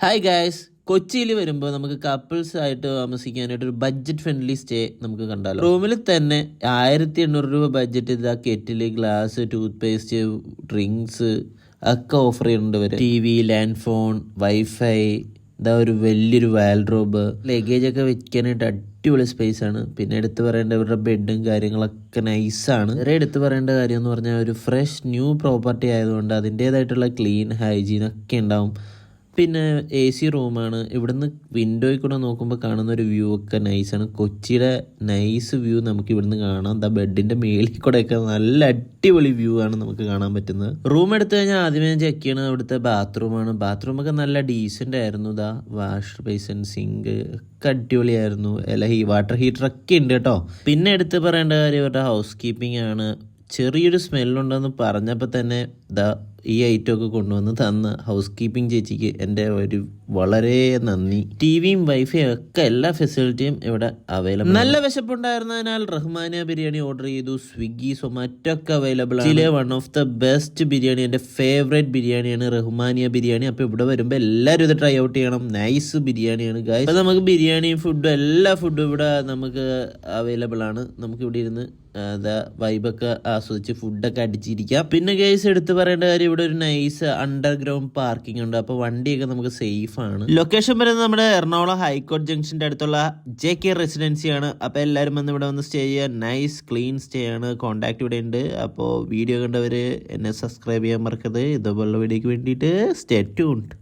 Hi guys കൊച്ചിയിൽ വരുമ്പോൾ നമുക്ക് കപ്പിൾസ് ആയിട്ട് താമസിക്കാനായിട്ട് ഒരു ബഡ്ജറ്റ് ഫ്രണ്ട്ലി സ്റ്റേ നമുക്ക് കണ്ടാലോ? റൂമിൽ തന്നെ ആയിരത്തി എണ്ണൂറ് രൂപ ബഡ്ജറ്റ് ഇതാ kettle glass toothpaste drinks ഒക്കെ ഓഫർ ചെയ്യുന്നുണ്ട് വരെ T V land phone wifi ഇതാ ഒരു വലിയൊരു വാൽഡ്രോബ് ലഗേജ് ഒക്കെ വെക്കാനായിട്ട് അടിപൊളി സ്പേസ് ആണ്. പിന്നെ എടുത്തു പറയേണ്ട ഇവരുടെ ബെഡും കാര്യങ്ങളൊക്കെ നൈസാണ് വേറെ എടുത്തു പറയേണ്ട കാര്യം എന്ന് പറഞ്ഞാൽ ഒരു ഫ്രഷ് ന്യൂ പ്രോപ്പർട്ടി ആയതുകൊണ്ട് അതിന്റേതായിട്ടുള്ള ക്ലീൻ ഹൈജീൻ ഒക്കെ ഉണ്ടാവും. പിന്നെ എ സി റൂമാണ്. ഇവിടുന്ന് വിൻഡോയിൽ കൂടെ നോക്കുമ്പോൾ കാണുന്ന ഒരു വ്യൂ ഒക്കെ നൈസാണ് കൊച്ചിയുടെ നൈസ് വ്യൂ നമുക്ക് ഇവിടുന്ന് കാണാം. എന്താ ബെഡിന്റെ മേളിൽ കൂടെ ഒക്കെ നല്ല അടിപൊളി വ്യൂ ആണ് നമുക്ക് കാണാൻ പറ്റുന്നത്. റൂം എടുത്തു കഴിഞ്ഞാൽ ആദ്യമേ ചെക്ക് ചെയ്യണത് അവിടുത്തെ ബാത്റൂമാണ് ബാത്റൂമൊക്കെ നല്ല ഡീസന്റ് ആയിരുന്നു. ഇതാ വാഷ് ബേസൻ സിങ്ക് ഒക്കെ അടിപൊളിയായിരുന്നു. അല്ല ഈ വാട്ടർ ഹീറ്റർ ഒക്കെ ഉണ്ട് കേട്ടോ. പിന്നെ എടുത്ത് പറയേണ്ട കാര്യം ഇവരുടെ ഹൗസ് കീപ്പിംഗ് ആണ്. ചെറിയൊരു സ്മെല്ലുണ്ടെന്ന് പറഞ്ഞപ്പോൾ തന്നെ ദാ ഈ ഐറ്റം ഒക്കെ കൊണ്ടുവന്ന് തന്ന ഹൗസ് കീപ്പിംഗ് ചേച്ചിക്ക് എന്റെ ഒരു വളരെ നന്ദി. ടി വിയും വൈഫൈയും ഒക്കെ എല്ലാ ഫെസിലിറ്റിയും ഇവിടെ അവൈലബിൾ നല്ല വിശപ്പുണ്ടായിരുന്നതിനാൽ റഹ്മാനിയ ബിരിയാണി ഓർഡർ ചെയ്തു. സ്വിഗ്ഗി സൊമാറ്റോ ഒക്കെ അവൈലബിൾ ആണ്. One of the best biryani എന്റെ ഫേവറേറ്റ് ബിരിയാണിയാണ് റഹ്മാനിയ ബിരിയാണി. അപ്പോൾ ഇവിടെ വരുമ്പോൾ എല്ലാവരും ഇത് ട്രൈ ഔട്ട് ചെയ്യണം. നൈസ് ബിരിയാണിയാണ് ഗായ് അപ്പോൾ നമുക്ക് ബിരിയാണിയും ഫുഡും എല്ലാ ഫുഡും ഇവിടെ നമുക്ക് അവൈലബിൾ ആണ്. നമുക്ക് ഇവിടെ ഇരുന്ന് വൈബൊക്കെ ആസ്വദിച്ച് ഫുഡൊക്കെ അടിച്ചിരിക്കാം. പിന്നെ ഗൈസ് എടുത്തു പറയേണ്ട കാര്യം ഇവിടെ ഒരു നൈസ് അണ്ടർഗ്രൗണ്ട് പാർക്കിംഗ് ഉണ്ട്. അപ്പോൾ വണ്ടിയൊക്കെ നമുക്ക് സേഫ് ആണ്. ലൊക്കേഷൻ വരുന്നത് നമ്മുടെ എറണാകുളം ഹൈക്കോടതി ജംഗ്ഷന്റെ അടുത്തുള്ള ജെ കെ റെസിഡൻസി ആണ് അപ്പോൾ എല്ലാവരും വന്ന് ഇവിടെ വന്ന് സ്റ്റേ ചെയ്യാൻ നൈസ് ക്ലീൻ സ്റ്റേ ആണ്. കോണ്ടാക്ട് ഇവിടെ ഉണ്ട്. അപ്പോൾ വീഡിയോ കണ്ടവർ എന്നെ സബ്സ്ക്രൈബ് ചെയ്യാൻ മറക്കരുത്. ഇതുപോലുള്ള വീഡിയോക്ക് വേണ്ടിയിട്ട് സ്റ്റേ ട്യൂൺഡ്